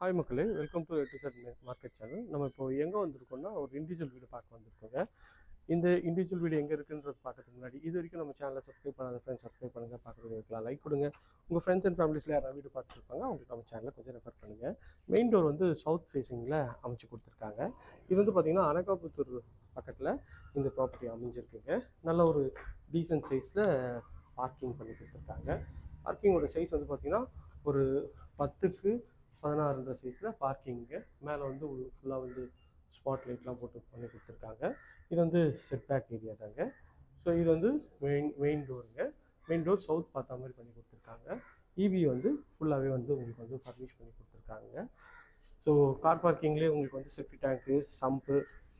Hi மக்களே. Welcome to to market channel நம்ம இப்போ எங்கே வந்திருக்கோம்னா ஒரு இண்டிவிஜுவல் வீடு பார்க்க வந்திருக்கோங்க. இந்த இண்டிவிஜுவல் வீடு எங்கே இருக்குன்றது பார்க்கறதுக்கு முன்னாடி இது வரைக்கும் நம்ம சேனலை சப்ஸ்கிரைப் பண்ணாத ஃப்ரெண்ட்ஸ் சப்ஸ்கிரைப் பண்ணுங்கள் பார்க்குறவங்களுக்குலாம் லைக் கொடுங்க. உங்கள் ஃப்ரெண்ட்ஸ் அண்ட் ஃபேமிலிஸில் யாராவது வீடு பார்த்துருப்பாங்க அவங்களுக்கு நம்ம சேனலை கொஞ்சம் ரெஃபர் பண்ணுங்கள் மெயின் டோர் வந்து சவுத் ஃபேஸிங்கில் அமைச்சு கொடுத்துருக்காங்க. இது வந்து பார்த்திங்கன்னா அனகாபுத்தூர் பக்கத்தில் இந்த ப்ராப்பர்ட்டி அமைஞ்சிருக்குங்க. நல்ல ஒரு டீசன்ட் சைஸில் பார்க்கிங் பண்ணி கொடுத்துருக்காங்க. பார்க்கிங்கோட சைஸ் வந்து பார்த்திங்கன்னா ஒரு பத்துக்கு பதினாறுன்ற சைஸில் பார்க்கிங்கு மேலே வந்து ஃபுல்லாக வந்து ஸ்பாட் லைட்லாம் போட்டு பண்ணி கொடுத்துருக்காங்க. இது வந்து செட் பேக் ஏரியா தாங்க. ஸோ இது வந்து மெயின் மெயின் டோருங்க மெயின் டோர் சவுத் பார்த்த மாதிரி பண்ணி கொடுத்துருக்காங்க. இவி வந்து ஃபுல்லாகவே வந்து உங்களுக்கு வந்து ஃபர்னிஷ் பண்ணி கொடுத்துருக்காங்க. ஸோ கார் பார்க்கிங்லேயே உங்களுக்கு வந்து செப்டி டேங்க்கு சம்ப்பு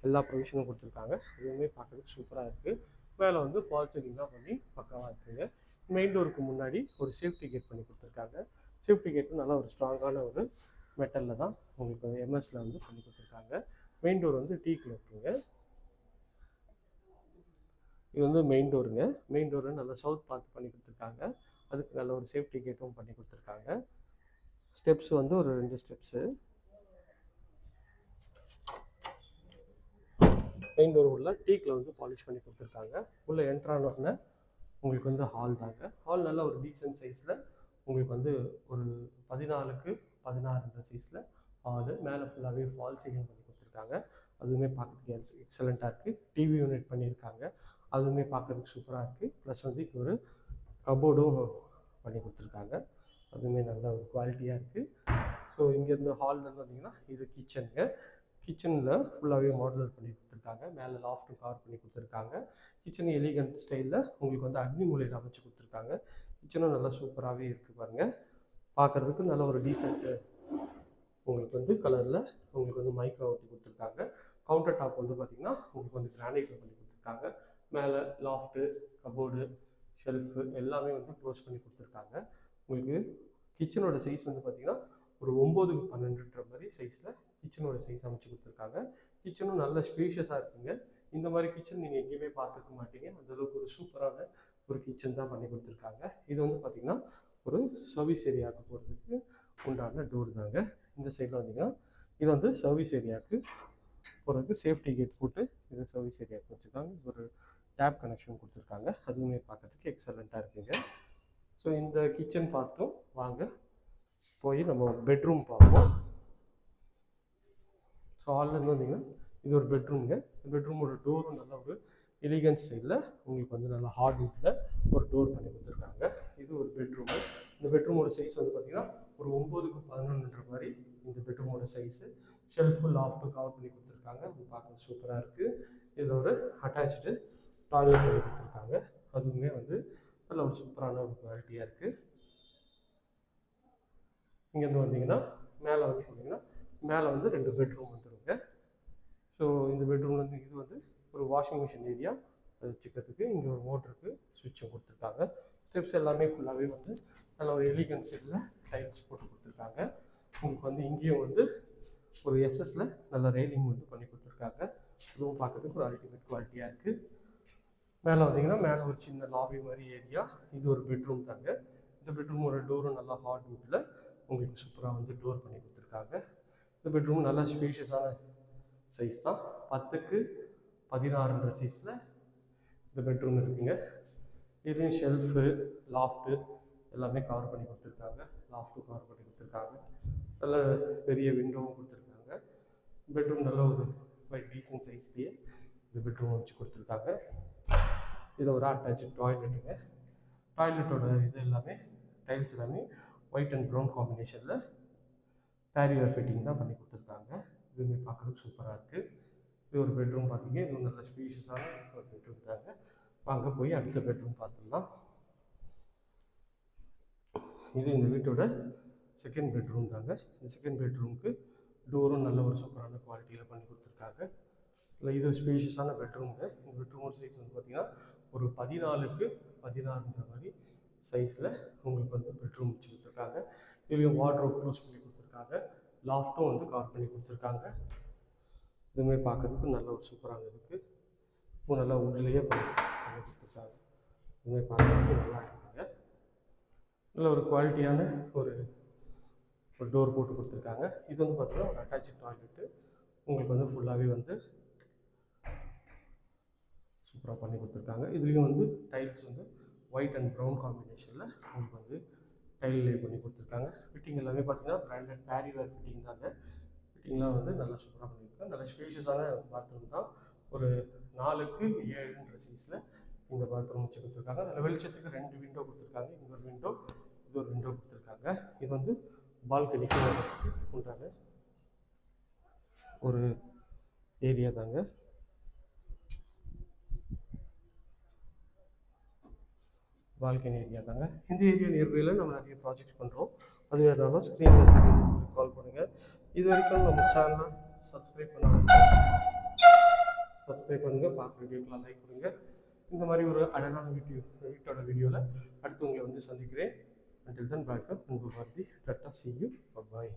எல்லா ப்ரொவிஷனும் கொடுத்துருக்காங்க. இதுவுமே பார்க்குறதுக்கு சூப்பராக இருக்குது மேலே வந்து ஃபால் சீலிங்லாம் பண்ணி பக்கமாக இருக்குங்க மெயின் டோருக்கு முன்னாடி ஒரு சேஃப்டி கேட் பண்ணி கொடுத்துருக்காங்க. சேஃப்டி கேட்டும் நல்லா ஒரு ஸ்ட்ராங்கான ஒரு மெட்டலில் தான் உங்களுக்கு வந்து எம்எஸில் வந்து பண்ணி கொடுத்துருக்காங்க. மெயின் டோர் வந்து டீக்கில் இருக்குங்க இது வந்து மெயின் டோருங்க மெயின் டோர் நல்லா சவுத் பார்த்து பண்ணி கொடுத்துருக்காங்க. அதுக்கு நல்ல ஒரு சேஃப்டி கேட்டும் பண்ணி கொடுத்துருக்காங்க. ஸ்டெப்ஸ் வந்து ஒரு ரெண்டு ஸ்டெப்ஸு மெயின் டோர் உள்ள டீக்கில் வந்து பாலிஷ் பண்ணி கொடுத்துருக்காங்க. உள்ளே என்ட்ரான உடனே உங்களுக்கு வந்து ஹால் தாங்க. ஹால் நல்ல ஒரு டீசன்ட் சைஸில் உங்களுக்கு வந்து ஒரு பதினாலுக்கு பதினாறுன்ற சைஸில் ஹாலு மேலே ஃபுல்லாகவே ஃபால் சீலிங் பண்ணி கொடுத்துருக்காங்க. அதுவுமே பார்க்கறதுக்கு எக்ஸலண்ட்டாக இருக்குது டிவி யூனிட் பண்ணியிருக்காங்க. அதுவுமே பார்க்கறதுக்கு சூப்பராக இருக்குது ப்ளஸ் வந்து இப்போ ஒரு கபோர்டும் பண்ணி கொடுத்துருக்காங்க. அதுவுமே நல்ல ஒரு குவாலிட்டியாக இருக்குது ஸோ இங்கேருந்து ஹால்லேருந்து வந்தீங்கன்னா இது கிச்சனுங்க கிச்சனில் ஃபுல்லாகவே மாடலர் பண்ணி கொடுத்துருக்காங்க. மேலே லாஃப்ட்டும் கவர் பண்ணி கொடுத்துருக்காங்க. கிச்சன் எலிகன்ட் ஸ்டைலில் உங்களுக்கு வந்து அக்னி மூலையில் அமைச்சு கொடுத்துருக்காங்க. கிச்சனும் நல்லா சூப்பராகவே இருக்குது பாருங்கள் பார்க்குறதுக்கு நல்ல ஒரு டீசெண்ட்டு உங்களுக்கு வந்து கலரில் உங்களுக்கு வந்து மைக்கா ஒட்டி கொடுத்துருக்காங்க. கவுண்டர் டாப் வந்து பார்த்திங்கன்னா உங்களுக்கு வந்து கிரானைட்டில் பண்ணி கொடுத்துருக்காங்க. மேலே லாஃப்ட்டு கபோர்டு ஷெல்ஃபு எல்லாமே வந்து க்ளோஸ் பண்ணி கொடுத்துருக்காங்க. உங்களுக்கு கிச்சனோட சைஸ் வந்து பார்த்திங்கன்னா ஒரு ஒம்போதுக்கு பன்னெண்டுன்ற மாதிரி சைஸில் கிச்சனோட சைஸ் அமைச்சு கொடுத்துருக்காங்க. கிச்சனும் நல்ல ஸ்பேஷியஸாக இருக்குங்க. இந்த மாதிரி கிச்சன் நீங்கள் எங்கேயுமே பார்த்துருக்க மாட்டீங்க. அந்தளவுக்கு ஒரு சூப்பரான ஒரு கிச்சன் தான் பண்ணி கொடுத்துருக்காங்க. இது வந்து பார்த்திங்கன்னா ஒரு சர்வீஸ் ஏரியாவுக்கு போகிறதுக்கு உண்டான டோர் தாங்க. இந்த சைடில் வந்தீங்கன்னா இது வந்து சர்வீஸ் ஏரியாவுக்கு போகிறதுக்கு சேஃப்டி கேட் போட்டு இது சர்வீஸ் ஏரியாவுக்கு வச்சுருக்காங்க. ஒரு டேப் கனெக்ஷன் கொடுத்துருக்காங்க. அதுவுமே பார்க்கறதுக்கு எக்ஸலண்ட்டாக இருக்குங்க. ஸோ இந்த கிச்சன் பார்த்தும் வாங்க. போய் நம்ம பெட்ரூம் பார்ப்போம். ஸோ ஹால்லேருந்து வந்தீங்கன்னா இது ஒரு பெட்ரூம்ங்க பெட்ரூமோட டோரும் நல்ல ஒரு எலிகன்ஸ் சைடில் உங்களுக்கு வந்து நல்லா ஹார்ட் வுட்டில் ஒரு டோர் பண்ணி கொடுத்துருக்காங்க. இது ஒரு பெட்ரூமு இந்த பெட்ரூமோட சைஸ் வந்து பார்த்திங்கன்னா ஒரு ஒம்போதுக்கு பதினொன்றுன்ற மாதிரி இந்த பெட்ரூமோட சைஸு ஷெல்ஃபு லாஃப்ட்டு கவர் பண்ணி கொடுத்துருக்காங்க. இது பார்க்க சூப்பராக இருக்குது இதில் ஒரு அட்டாச்சு டாய்லெட் பண்ணி கொடுத்துருக்காங்க. அதுவுமே வந்து நல்ல ஒரு சூப்பரான ஒரு குவாலிட்டியாக இருக்குது இங்கேருந்து வந்தீங்கன்னா மேலே வந்து பார்த்தீங்கன்னா மேலே வந்து ரெண்டு பெட்ரூம் வந்து ஸோ இந்த பெட்ரூமில் வந்து இது வந்து ஒரு வாஷிங் மிஷின் ஏரியா அது வச்சுக்கிறதுக்கு இங்கே ஒரு மோட்டருக்கு சுவிட்சும் கொடுத்துருக்காங்க. ஸ்டெப்ஸ் எல்லாமே ஃபுல்லாகவே வந்து நல்ல ஒரு எலிகன்ஸ் இதில் டைல்ஸ் போட்டு கொடுத்துருக்காங்க. உங்களுக்கு வந்து இங்கேயும் வந்து ஒரு எஸ்எஸ்ல நல்ல ரெயிலிங் வந்து பண்ணி கொடுத்துருக்காங்க. அதுவும் பார்க்கறதுக்கு ஒரு அல்டிமேட் குவாலிட்டியாக இருக்குது மேலே வந்தீங்கன்னா மேலே ஒரு சின்ன லாபி மாதிரி ஏரியா இது ஒரு பெட்ரூம் தாங்க. இந்த பெட்ரூமோட டோரும் நல்லா ஹார்ட் வுட்டில் உங்களுக்கு சூப்பராக வந்து டோர் பண்ணி கொடுத்துருக்காங்க. இந்த பெட்ரூம் நல்லா ஸ்பேஷியஸான சைஸ் தான். பத்துக்கு பதினாறுன்ற சைஸில் இந்த பெட்ரூம் இருக்குங்க. இதுலேயும் ஷெல்ஃபு லாஃப்ட்டு எல்லாமே கவர் பண்ணி கொடுத்துருக்காங்க. லாஃப்ட்டும் கவர் பண்ணி கொடுத்துருக்காங்க. நல்ல பெரிய விண்டோவும் கொடுத்துருக்காங்க. பெட்ரூம் நல்ல ஒரு ஃபைவ் டீசன்ட் சைஸ்லேயே இந்த பெட்ரூம் வச்சு கொடுத்துருக்காங்க. இதில் ஒரு அட்டாச்சு டாய்லெட்டுங்க டாய்லெட்டோட இது எல்லாமே டைல்ஸ் எல்லாமே ஒயிட் அண்ட் ப்ரௌன் காம்பினேஷனில் பேரியர் ஃபிட்டிங் தான் பண்ணி கொடுத்துருக்காங்க. இதுவுமே பார்க்குறதுக்கு சூப்பராக இருக்குது இது ஒரு பெட்ரூம் பார்த்தீங்க. இது நல்ல ஸ்பீஷியஸான ஒரு பெட்ரூம் தாங்க வாங்க போய் அடுத்த பெட்ரூம் பார்த்துடலாம். இது இந்த வீட்டோட செகண்ட் பெட்ரூம் தாங்க. இந்த செகண்ட் பெட்ரூமுக்கு டோரும் நல்ல ஒரு சூப்பரான குவாலிட்டியில் பண்ணி கொடுத்துருக்காங்க. இல்லை இது ஸ்பேஷியஸான பெட்ரூமுங்க இந்த பெட்ரூமோட சைஸ் வந்து பார்த்திங்கன்னா ஒரு பதினாலுக்கு பதினாறுன்ற மாதிரி சைஸில் உங்களுக்கு வந்து பெட்ரூம் வச்சு கொடுத்துருக்காங்க. இதுலேயும் வாட்ரோப் க்ளோஸ் பண்ணி கொடுத்துருக்காங்க. லாஃப்ட்டும் வந்து கவர் பண்ணி கொடுத்துருக்காங்க. இதுவுமே பார்க்கறதுக்கு நல்ல ஒரு சூப்பராக இருக்குது இப்போ நல்லா உட்லேயே பண்ணி பண்ணி கொடுத்துருக்காங்க இதுவுமே பார்க்குறதுக்கு நல்லா இருக்குங்க. நல்ல ஒரு குவாலிட்டியான ஒரு ஒரு டோர் போட்டு கொடுத்துருக்காங்க. இது வந்து பார்த்தீங்கன்னா ஒரு அட்டாச்சு டாய்லெட்டு உங்களுக்கு வந்து ஃபுல்லாகவே வந்து சூப்பராக பண்ணி கொடுத்துருக்காங்க. இதுலேயும் வந்து டைல்ஸ் வந்து ஒயிட் அண்ட் ப்ரௌன் காம்பினேஷனில் உங்களுக்கு வந்து டைல் லே பண்ணி கொடுத்துருக்காங்க. ஃபிட்டிங் எல்லாமே பார்த்தீங்கன்னா பிராண்டட் பேரிவேர் ஃபிட்டிங் தாங்க. ஃபிட்டிங்லாம் வந்து நல்லா சூப்பராக பண்ணியிருக்காங்க. நல்ல ஸ்பேஷியஸான பாத்ரூம் தான். ஒரு நாலுக்கு ஏழுன்ற சைஸில் இந்த பாத்ரூம் வச்சு கொடுத்துருக்காங்க. நல்ல வெளிச்சத்துக்கு ரெண்டு விண்டோ கொடுத்துருக்காங்க. இங்கே ஒரு விண்டோ இது ஒரு விண்டோ கொடுத்துருக்காங்க. இது வந்து பால்கனிக்கு உண்டான ஒரு ஏரியா தாங்க. பால்கனி ஏரியா தாங்க இந்த ஏரியா நியர்பையில் நம்ம நிறைய ப்ராஜெக்ட்ஸ் பண்ணுறோம் அது வேணாலும் ஸ்க்ரீனில் தெரியும் கால் பண்ணுங்கள் இது வரைக்கும் நம்ம சேனலை சப்ஸ்கிரைப் பண்ண சப்ஸ்கிரைப் பண்ணுங்கள் பார்க்குற வீடியோக்கெலாம் லைக் கொடுங்க. இந்த மாதிரி ஒரு அழகான வீடியோ வீட்டோட வீடியோவில் அடுத்து உங்களை வந்து சந்திக்கிறேன். Until then bye உங்கள் பார்த்தி டட்டா செய்யும் பாய்